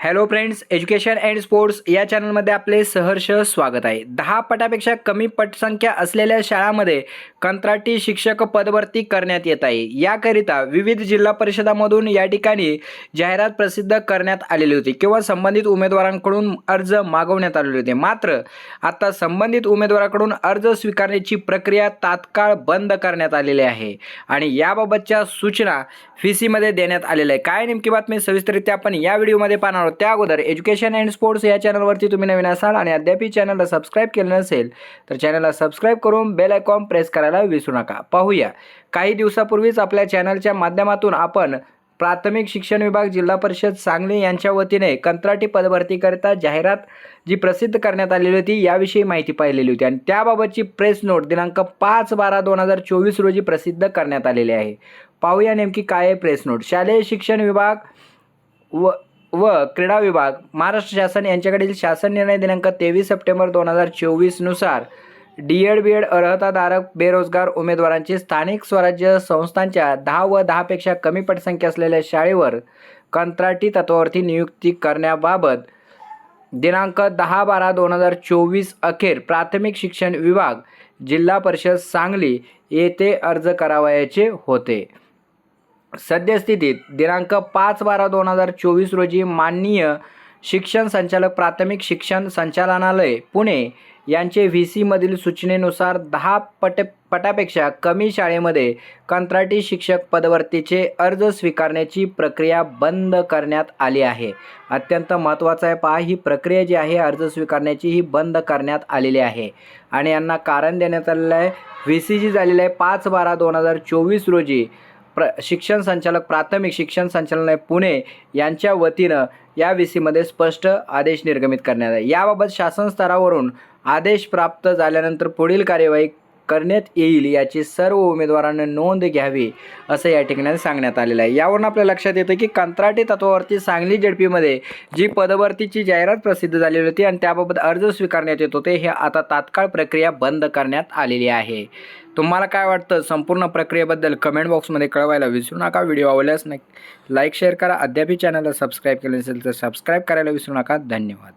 Hello friends education and sports या चॅनलमध्ये आपले सहर्ष स्वागत आहे. दहा पटापेक्षा कमी पटसंख्या असलेल्या शाळांमध्ये कंत्राटी शिक्षक पदभरती करण्यात येत आहे. याकरिता विविध जिल्हा परिषदामधून या ठिकाणी जाहिरात प्रसिद्ध करण्यात आलेली होती किंवा संबंधित उमेदवारांकडून अर्ज मागवण्यात आलेले होते. मात्र आता संबंधित उमेदवाराकडून अर्ज स्वीकारण्याची प्रक्रिया तात्काळ बंद करण्यात आलेली आहे आणि याबाबतच्या सूचना फी सीमध्ये देण्यात आलेल्या आहे काय नेमकी बातमी सविस्तररित्या आपण या व्हिडिओमध्ये पाहणार त्या अगोदर एज्युकेशन अँड स्पोर्ट्स या चॅनलवरती तुम्ही नवीन असाल आणि अद्याप चॅनलला सबस्क्राईब केलं नसेल तर चॅनलला सबस्क्राईब करून बेल आयकॉन प्रेस करायला विसरू नका. पाहूया. काही दिवसापूर्वीच आपल्या चॅनलच्या माध्यमातून आपण प्राथमिक शिक्षण विभाग जिल्हा परिषद सांगली यांच्या वतीने कंत्राटी पदभरतीकरिता जाहिरात जी प्रसिद्ध करण्यात आलेली होती याविषयी माहिती पाहिलेली होती. आणि त्याबाबतची प्रेस नोट दिनांक पाच बारा दोन हजार चोवीस रोजी प्रसिद्ध करण्यात आलेली आहे. पाहूया नेमकी काय आहे प्रेस नोट. शालेय शिक्षण विभाग व व क्रीडा विभाग महाराष्ट्र शासन यांच्याकडील शासन निर्णय दिनांक तेवीस सप्टेंबर दोन हजार चोवीसनुसार डी एड बी एड अर्हताधारक बेरोजगार उमेदवारांची स्थानिक स्वराज्य संस्थांच्या दहा व दहापेक्षा कमी पटसंख्या असलेल्या शाळेवर कंत्राटी तत्वावरती नियुक्ती करण्याबाबत दिनांक दहा बारा दोन हजार चोवीस अखेर प्राथमिक शिक्षण विभाग जिल्हा परिषद सांगली येथे अर्ज करावयाचे होते. सद्यस्थितीत दिनांक पाच बारा दोन हजार चोवीस रोजी माननीय शिक्षण संचालक प्राथमिक शिक्षण संचालनालय पुणे यांचे व्ही सीमधील सूचनेनुसार दहा पट पटापेक्षा कमी शाळेमध्ये कंत्राटी शिक्षक पदवर्तीचे अर्ज स्वीकारण्याची प्रक्रिया बंद करण्यात आली आहे. अत्यंत महत्त्वाचं आहे पहा ही प्रक्रिया जी आहे अर्ज स्वीकारण्याची ही बंद करण्यात आलेली आहे. आणि यांना कारण देण्यात आलेलं आहे व्ही सी जी झालेलं आहे पाच बारा दोन हजार चोवीस रोजी. प्र शिक्षण संचालक प्राथमिक शिक्षण संचालनालय पुणे यांच्या वतीनं या व्ही सीमध्ये स्पष्ट आदेश निर्गमित करण्यात आहे याबाबत शासन स्तरावरून आदेश प्राप्त झाल्यानंतर पुढील कार्यवाही करण्यात येईल याची सर्व उमेदवारांनी नोंद घ्यावी असं या ठिकाणी सांगण्यात आलेलं आहे. यावरून आपल्या लक्षात येतं की कंत्राटी तत्वावरती सांगली झडपीमध्ये जी पदभरतीची जाहिरात प्रसिद्ध झालेली होती आणि त्याबाबत अर्ज स्वीकारण्यात येत होते हे आता तात्काळ प्रक्रिया बंद करण्यात आलेली आहे. तुम्हाला काय वाटतं? संपूर्ण प्रक्रियेबद्दल कमेंट बॉक्समध्ये कळवायला विसरू नका. व्हिडिओ आवडल्यास नक्की लाईक शेअर करा. अद्याप चॅनलला सबस्क्राईब केलं नसेल तर सबस्क्राईब करायला विसरू नका. धन्यवाद.